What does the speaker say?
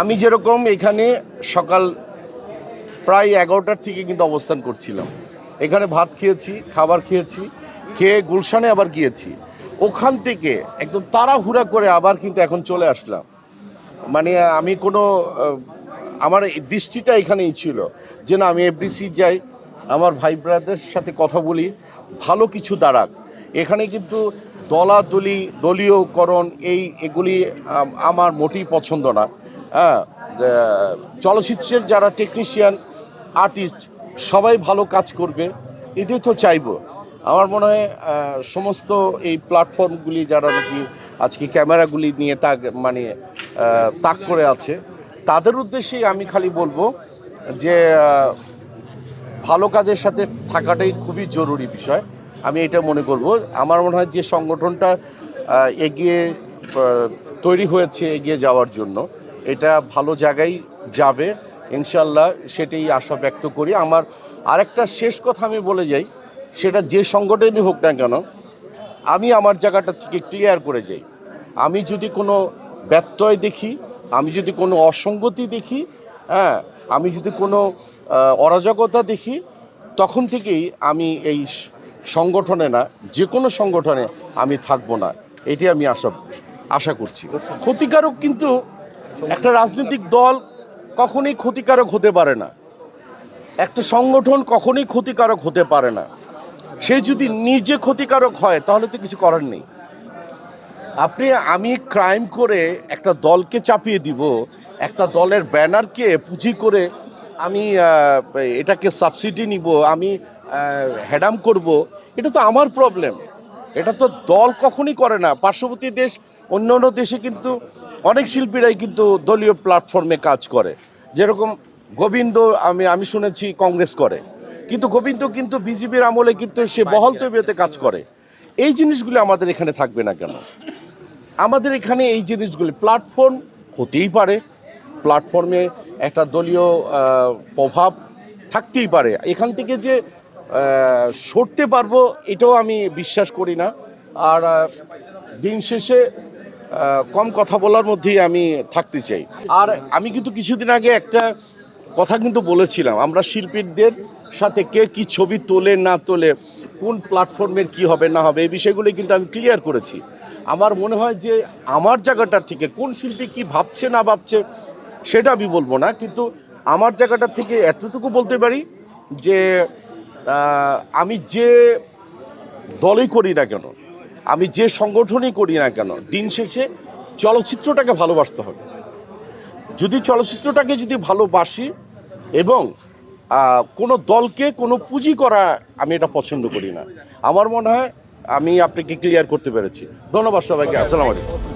আমি যেরকম এখানে সকাল প্রায় এগারোটার থেকে কিন্তু অবস্থান করছিলাম। এখানে ভাত খেয়েছি, খাবার খেয়েছি, খেয়ে গুলশানে আবার গিয়েছি। ওখান থেকে একদম তাড়াহুড়া করে আবার কিন্তু এখন চলে আসলাম। মানে আমি কোনো আমার দৃষ্টিটা এখানেই ছিল যে না, আমি এফডিসি যাই, আমার ভাই ব্রাদের সাথে কথা বলি, ভালো কিছু দাঁড়াক। এখানে কিন্তু দলাদলি, দলীয়করণ, এই এগুলি আমার মোটেই পছন্দ না। হ্যাঁ চলচ্চিত্রের যারা টেকনিশিয়ান আর্টিস্ট সবাই ভালো কাজ করবে, এটাই তো চাইব। আমার মনে হয় সমস্ত এই প্ল্যাটফর্মগুলি যারা নাকি আজকে ক্যামেরাগুলি নিয়ে তাক মানে তাক করে আছে, তাদের উদ্দেশ্যেই আমি খালি বলব যে ভালো কাজের সাথে থাকাটাই খুবই জরুরি বিষয়। আমি এটা মনে করব। আমার মনে হয় যে সংগঠনটা এগিয়ে তৈরি হয়েছে, এগিয়ে যাওয়ার জন্য। এটা ভালো জায়গায় যাবে। ইনশাল্লাহ সেটাই আশা ব্যক্ত করি। আমার আরেকটা শেষ কথা আমি বলে যাই, সেটা যে সংগঠনই হোক না কেন, আমি আমার জায়গাটা থেকে ক্লিয়ার করে যাই। আমি যদি কোনো ব্যত্যয় দেখি, আমি যদি কোনো অসঙ্গতি দেখি হ্যাঁ আমি যদি কোনো অরাজকতা দেখি, তখন থেকেই আমি এই সংগঠনে না যে কোনো সংগঠনে আমি থাকব না। এটি আমি আশা আশা করছি। ক্ষতিকারক কিন্তু একটা রাজনৈতিক দল কখনই ক্ষতিকারক হতে পারে না। একটা সংগঠন কখনই ক্ষতিকারক হতে পারে না। সে যদি নিজে ক্ষতিকারক হয়, তাহলে তো কিছু করার নেই। আপনি, আমি ক্রাইম করে একটা দলকে চাপিয়ে দিব, একটা দলের ব্যানারকে পুঁজি করে আমি এটাকে সাবসিডি নিব, আমি হ্যাডাম করব, এটা তো আমার প্রবলেম এটা তো দল কখনই করে না। পার্শ্ববর্তী দেশ অন্য অন্য দেশে কিন্তু অনেক শিল্পীরাই কিন্তু দলীয় প্ল্যাটফর্মে কাজ করে। যেরকম গোবিন্দ আমি আমি শুনেছি কংগ্রেস করে। কিন্তু গোবিন্দ কিন্তু বিজেপির আমলে কিন্তু সে বহল তৈরিতে কাজ করে। এই জিনিসগুলি আমাদের এখানে থাকবে না কেন? আমাদের এখানে এই জিনিসগুলি প্ল্যাটফর্ম হতেই পারে। প্ল্যাটফর্মে একটা দলীয় প্রভাব থাকতেই পারে। এখান থেকে যে সরতে পারব এটাও আমি বিশ্বাস করি না। আর দিন শেষে কম কথা বলার মধ্যেই আমি থাকতে চাই। আর আমি কিন্তু কিছুদিন আগে একটা কথা কিন্তু বলেছিলাম, আমরা শিল্পীদের সাথে কে কি ছবি তোলে না তোলে, কোন প্ল্যাটফর্মের কি হবে না হবে, এই বিষয়গুলো কিন্তু আমি ক্লিয়ার করেছি। আমার মনে হয় যে আমার জায়গাটার থেকে কোন শিল্পী কি ভাবছে না ভাবছে, সেটা আমি বলব না, কিন্তু আমার জায়গাটার থেকে এতটুকু বলতে পারি যে আমি যে দলই করি না কেন আমি যে সংগঠনই করি না কেন, দিন শেষে চলচ্চিত্রটাকে ভালোবাসতে হবে। যদি চলচ্চিত্রটাকে যদি ভালোবাসি এবং কোনো দলকে কোনো পুঁজি করা আমি এটা পছন্দ করি না। আমার মনে হয় আমি আপনাকে ক্লিয়ার করতে পেরেছি। ধন্যবাদ সবাইকে। আসসালামু আলাইকুম।